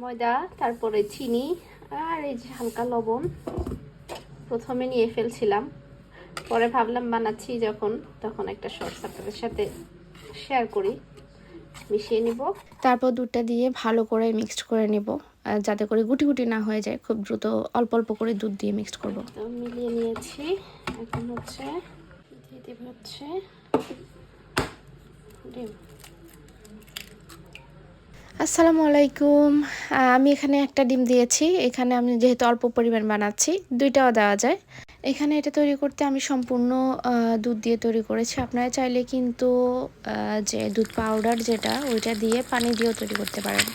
ময়দা তারপরে চিনি আর এই যে হালকা লবণ প্রথমে নিয়ে ফেলছিলাম। পরে ভাবলাম বানাচ্ছি যখন তখন একটা শর্টস আপনাদের সাথে শেয়ার করি। মিশিয়ে নিব। তারপর দুধটা দিয়ে ভালো করে মিক্সড করে নেব। যাতে করে গুটি গুটি না হয়ে যায় খুব দ্রুত অল্প অল্প করে দুধ দিয়ে মিক্সড করব। তো মিলিয়ে নিয়েছি। এখন হচ্ছে দিয়ে দিব হচ্ছে ডিম। আসসালামু আলাইকুম। আমি এখানে একটা ডিম দিয়েছি। এখানে আমি যেহেতু অল্প পরিমাণ বানাচ্ছি, দুইটাও দেওয়া যায়। এখানে এটা তৈরি করতে আমি সম্পূর্ণ দুধ দিয়ে তৈরি করেছি। আপনারা চাইলে কিন্তু যে দুধ পাউডার যেটা, ওইটা দিয়ে পানি দিয়েও তৈরি করতে পারেন।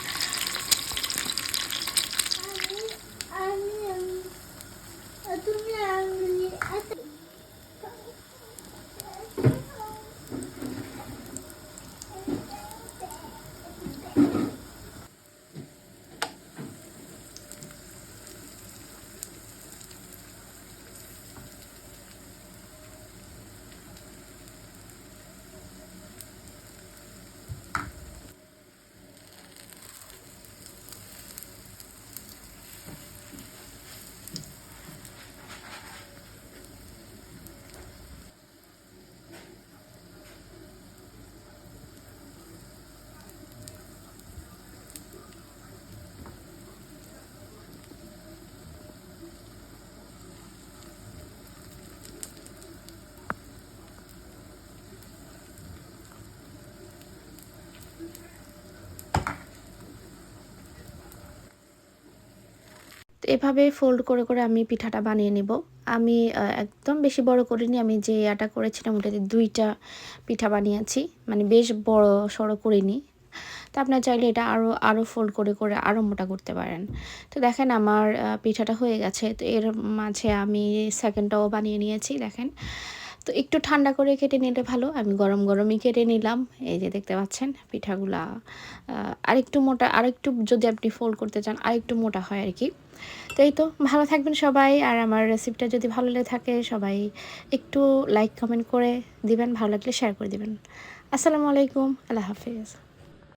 তো এভাবে ফোল্ড করে করে আমি পিঠাটা বানিয়ে নিব। আমি একদম বেশি বড় করিনি, আমি যে আটা করেছিলাম ওটাতে দুইটা পিঠা বানিয়েছি। মানে বেশ বড় সড়ো করিনি। তা আপনার চাইলে এটা আরও আরও ফোল্ড করে করে আরও মোটা করতে পারেন। তো দেখেন আমার পিঠাটা হয়ে গেছে। তো এর মাঝে আমি সেকেন্ডটাও বানিয়ে নিয়েছি, দেখেন। তো একটু ঠান্ডা করে কেটে নিলে ভালো। আমি গরম গরমই কেটে নিলাম। এই যে দেখতে পাচ্ছেন, পিঠাগুলা আরেকটু মোটা, আরেকটু যদি আপনি ফোল্ড করতে চান, আরেকটু মোটা হয় আর কি। তো এই তো, ভালো থাকবেন সবাই। আর আমার রেসিপিটা যদি ভালো লেগে থাকে, সবাই একটু লাইক কমেন্ট করে দিবেন। ভালো লাগলে শেয়ার করে দিবেন। আসসালামু আলাইকুম। আল্লাহ হাফিজ।